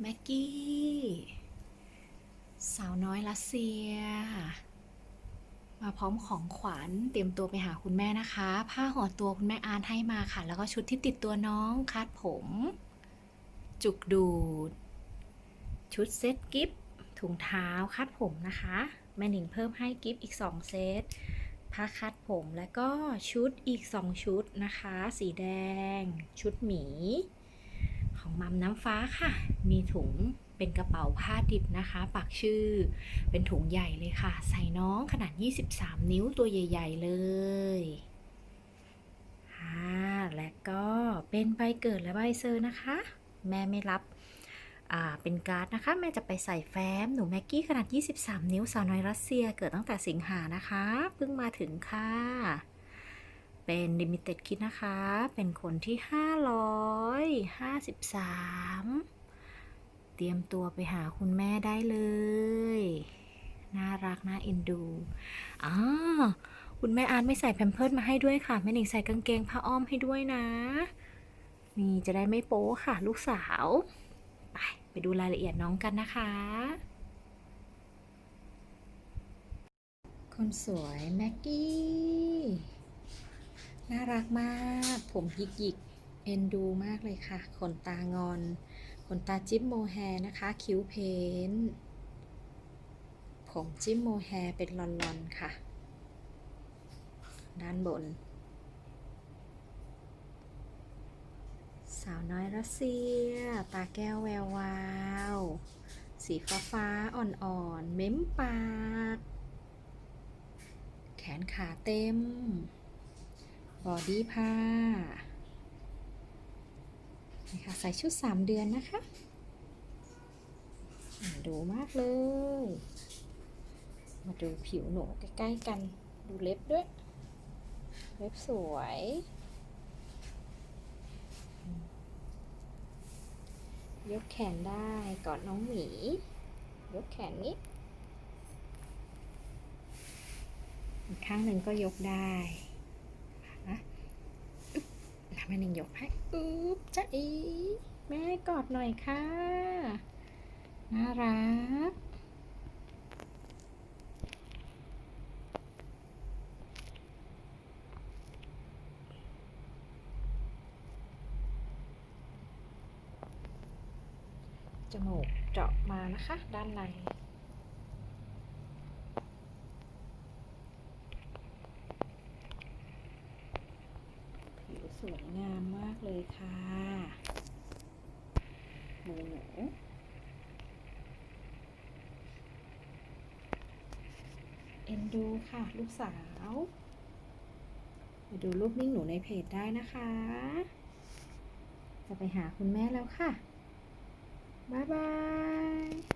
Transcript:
แม็กกี้ สาวน้อยรัสเซีย มาพร้อมของขวัญเตรียมตัวไปหาคุณแม่นะคะ ผ้าห่อตัวคุณแม่อานให้มาค่ะ แล้วก็ชุดที่ติดตัวน้องคาดผม จุกดูด ชุดเซ็ตกิฟต์ถุงเท้าคาดผมนะคะ แม่หนิงเพิ่มให้กิฟต์อีก 2 เซตผ้าคาดผมแล้วก็ชุดอีก 2 ชุดนะคะ สีแดง ชุดหมี ของมัมน้ำฟ้าค่ะ มีถุงเป็นกระเป๋าผ้าดิบนะคะ ปักชื่อ เป็นถุงใหญ่เลยค่ะ ใส่น้องขนาด 23 นิ้วตัวใหญ่ ๆ เลยค่ะและก็เป็นใบเกิดและใบเซอร์นะคะ แม่ไม่รับเป็นการ์ดนะคะ แม่จะไปใส่แฟ้มหนูแม็กกี้ขนาด 23 นิ้วสาวน้อยรัสเซียเกิดตั้งแต่สิงหานะคะ เพิ่งมาถึงค่ะ เป็นลิมิเต็ดคิดนะคะ เป็นคนที่ 553 เตรียมตัวไปหาคุณแม่ได้เลย น่ารักน่าเอ็นดูอ่าคุณแม่อานไม่ใส่แพมเพิร์ดมาให้ด้วยค่ะ แม่หนิงใส่กางเกงผ้าอ้อมให้ด้วยนะ นี่จะได้ไม่โป๊ค่ะ ลูกสาว ไปไปดูรายละเอียดน้องกันนะคะ คนสวยแม็กกี้ น่ารักมาก ผมหยิกหยิกเอ็นดูมากเลยค่ะ ขนตางอน ขนตาจิ้มโมแฮนะคะ คิ้วเพนท์ผมจิ้มโมแฮเป็นลอนๆค่ะ ด้านบน สาวน้อยรัสเซีย ตาแก้วแวววาว สีฟ้าฟ้าอ่อนๆ เม้มปาก แขนขาเต็ม บอดี้ผ้านี่ค่ะใส่ชุด 3 เดือนนะคะ ดูมากเลย มาดูผิวหนูใกล้ๆกัน ดูเล็บด้วย เล็บสวย ยกแขนได้กอดน้องหมี ยกแขนนี้ อีกข้างหนึ่งก็ยกได้ บทำให้หนึ่งยกให้อึ๊บจ้าอีแม่กอดหน่อยค่ะ น่ารัก จมูกเจาะมานะคะ ด้านใน สวยงามมากเลยค่ะ มือหนูเอ็นดูค่ะ ลูกสาวไปดูรูปนิ่งหนูในเพจได้นะคะ จะไปหาคุณแม่แล้วค่ะ บ๊ายบาย